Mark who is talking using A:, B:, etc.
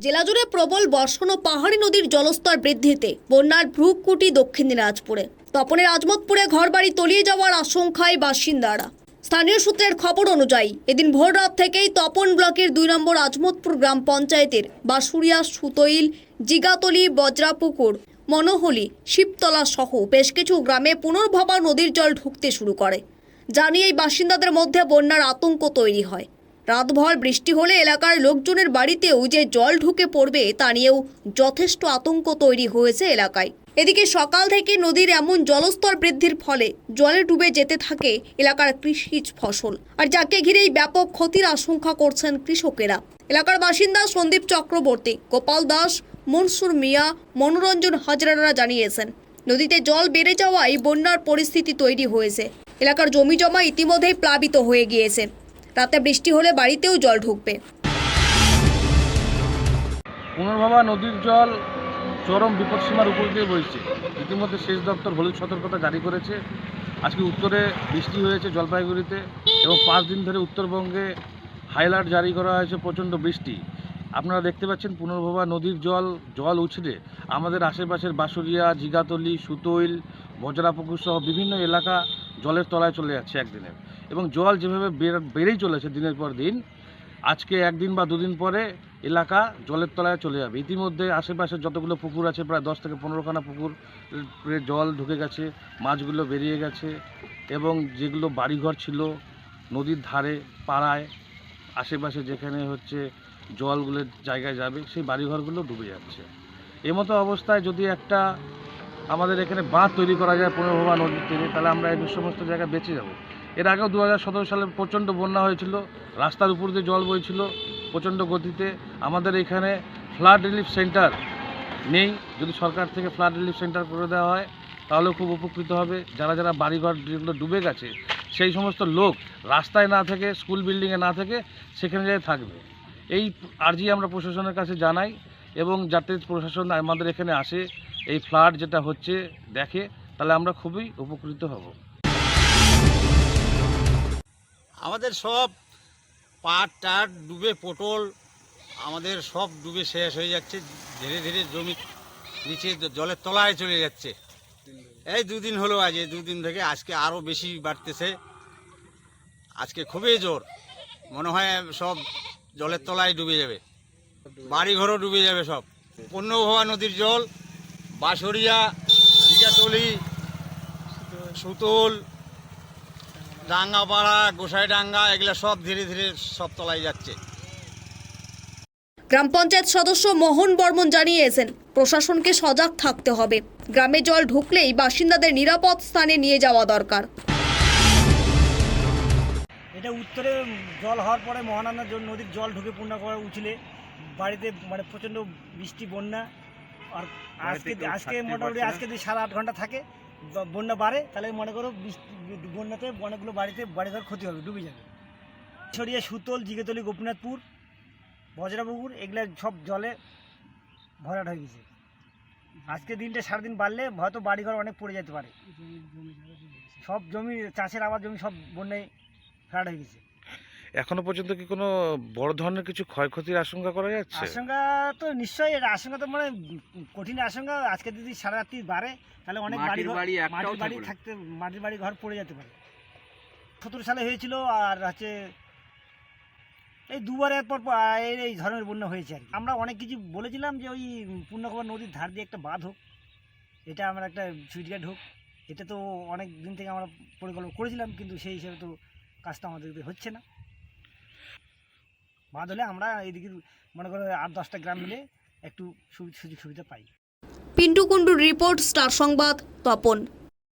A: জেলা জুড়ে প্রবল বর্ষণ ও পাহাড়ি নদীর জলস্তর বৃদ্ধিতে বন্যার ভ্রুকুটি দক্ষিণ দিনাজপুরে। তপনের আজমতপুরে ঘরবাড়ি তলিয়ে যাওয়ার আশঙ্কায় বাসিন্দারা। স্থানীয় সূত্রের খবর অনুযায়ী, এদিন ভোর রাত থেকেই তপন ব্লকের দুই নম্বর আজমতপুর গ্রাম পঞ্চায়েতের বাসুরিয়া সুতইল, জিগাতলি, বজ্রাপুকুর, মনোহলি, শিবতলা সহ বেশ কিছু গ্রামে পুনর্ভবা নদীর জল ঢুকতে শুরু করে। জানিয়ে এই বাসিন্দাদের মধ্যে বন্যার আতঙ্ক তৈরি হয়। রাতভর বৃষ্টি হলে এলাকার লোকজনের বাড়িতেও যে জল ঢুকে পড়বে তা নিয়েও যথেষ্ট আতঙ্ক তৈরি হয়েছে এলাকায়। এদিকে সকাল থেকে নদীর এমন জলস্তর বৃদ্ধির ফলে জলে ডুবে যেতে থাকে এলাকার কৃষিজ ফসল। আর যাকে ঘিরেই ব্যাপক ক্ষতির আশঙ্কা করছেন কৃষকেরা। এলাকার বাসিন্দা সন্দীপ চক্রবর্তী, গোপাল দাস, মনসুর মিয়া, মনোরঞ্জন হাজরারা জানিয়েছেন, নদীতে জল বেড়ে যাওয়ায় বন্যার পরিস্থিতি তৈরি হয়েছে। এলাকার জমি জমা ইতিমধ্যেই প্লাবিত হয়ে গিয়েছে। রাতে বৃষ্টি হলে বাড়িতেও জল ঢুকবে।
B: পুনর্ভাবা নদীর জল চরম বিপদসীমার উপর দিয়ে বইছে। ইতিমধ্যে সেচ দপ্তর হলুদ সতর্কতা জারি করেছে। আজকে উত্তরে বৃষ্টি হয়েছে জলপাইগুড়িতে এবং পাঁচ দিন ধরে উত্তরবঙ্গে হাইলাইট জারি করা হয়েছে প্রচণ্ড বৃষ্টি। আপনারা দেখতে পাচ্ছেন পুনর্ভবা নদীর জল জল উছলে আমাদের আশেপাশের বাঁশুরিয়া জিগাতলি সুতৈল বজরাপুকুর সহ বিভিন্ন এলাকা জলের তলায় চলে যাচ্ছে একদিনে। এবং জল যেভাবে বেড়েই চলেছে দিনের পর দিন, আজকে একদিন বা দুদিন পরে এলাকা জলের তলায় চলে যাবে। ইতিমধ্যে আশেপাশে যতগুলো পুকুর আছে, প্রায় দশ থেকে পনেরোখানা পুকুর জল ঢুকে গেছে, মাছগুলো বেরিয়ে গেছে এবং যেগুলো বাড়িঘর ছিল নদীর ধারে, পাড়ায়, আশেপাশে যেখানে হচ্ছে জলগুলোর জায়গায় যাবে, সেই বাড়িঘরগুলো ডুবে যাচ্ছে। এমতো অবস্থায় যদি একটা আমাদের এখানে বাঁধ তৈরি করা যায় পুনর্ভবা নদীর তীরে, তাহলে আমরা এই সমস্ত জায়গায় বেঁচে যাব। এর আগেও দু হাজার সতেরো সালে প্রচণ্ড বন্যা হয়েছিল, রাস্তার উপর দিয়ে জল বইছিল প্রচণ্ড গতিতে। আমাদের এখানে ফ্লাড রিলিফ সেন্টার নেই। যদি সরকার থেকে ফ্লাড রিলিফ সেন্টার করে দেওয়া হয়, তাহলেও খুব উপকৃত হবে। যারা যারা বাড়িঘর যেগুলো ডুবে গেছে, সেই সমস্ত লোক রাস্তায় না থেকে স্কুল বিল্ডিংয়ে না থেকে, সেখানে যেয়ে থাকবে। এই আর্জি আমরা প্রশাসনের কাছে জানাই, এবং যাতে প্রশাসন আমাদের এখানে আসে এই ফ্লাড যেটা হচ্ছে, দেখে তাহলে আমরা খুবই উপকৃত হব।
C: আমাদের সব পাট টাট ডুবে পটল, আমাদের সব ডুবে শেষ হয়ে যাচ্ছে। ধীরে ধীরে জমি নিচে জলের তলায় চলে যাচ্ছে। এই দুদিন হলো আজ, এই দুদিন থেকে আজকে আরও বেশি বাড়তেছে। আজকে খুবই জোর। মনে হয় সব জলের তলায় ডুবে যাবে। বাড়িঘরও ডুবে যাবে সব। পণ্যভবা নদীর জল বাঁশরিয়া দিঘাতলি সুতল ডাঙ্গাপাড়া গোসাইডাঙ্গা এগুলো সব ধীরে ধীরে সব তলায় যাচ্ছে।
A: গ্রাম পঞ্চায়েত সদস্য মোহন বর্মন জানিয়েছেন প্রশাসনকে সজাগ থাকতে হবে। গ্রামে জল ঢুকলেই বাসিন্দাদের নিরাপদ স্থানে নিয়ে যাওয়া দরকার।
D: এটা উত্তরে জল হওয়ার পরে মহানন্দা নদীর জল ঢুকে পূর্ণ করা উঠলে বাড়িতে মানে প্রচণ্ড বৃষ্টি বন্যা আর আজকে আজকে মোটামুটি আজকে যদি সাড়ে আট ঘণ্টা থাকে। বন্যা বাড়ে তাহলে মনে করো বন্যাতে অনেকগুলো বাড়িতে বাড়িঘর ক্ষতি হবে ডুবে যাবে। ছড়িয়ে সুতল জিগেতলি গোপীনাথপুর বজরাপুকুর এগুলো সব জলে ভরাট হয়ে গেছে। আজকে দিনটা সারাদিন বাড়লে হয়তো বাড়িঘর অনেক পড়ে যেতে পারে। সব জমি চাষের আবাদ জমি সব বন্যায় ফ্লাড হয়ে গেছে।
B: এখনও পর্যন্ত কি কোনো বড় ধরনের কিছু ক্ষয়ক্ষতির আশঙ্কা করা যাচ্ছে?
D: আশঙ্কা তো নিশ্চয়ই এটা আশঙ্কা তো মানে কঠিন আশঙ্কা। আজকে যদি সারা রাত্রি বাড়ে তাহলে অনেক বাড়ি মাটির বাড়ি থাকতে মাটির বাড়ি ঘর পড়ে যেতে পারে। সতেরো সালে হয়েছিল আর হচ্ছে এই দুবারের পর পর এই- এই ধরনের বন্যা হয়েছে আর আমরা অনেক কিছু বলেছিলাম যে ওই পূর্ণকুমার নদীর ধার দিয়ে একটা বাঁধ হোক এটা আমরা একটা সুইচ হোক এটা তো অনেক দিন থেকে আমরা পরিকল্পনা করেছিলাম কিন্তু সেই হিসেবে তো কাজটা আমাদের হচ্ছে না। বাঁধ হলে আমরা এইদিকে মনে করো আট দশটা গ্রাম মিলে একটু সুযোগ সুবিধা পাই।
A: পিন্টু কুন্ডুর রিপোর্ট, স্টার সংবাদ, তপন।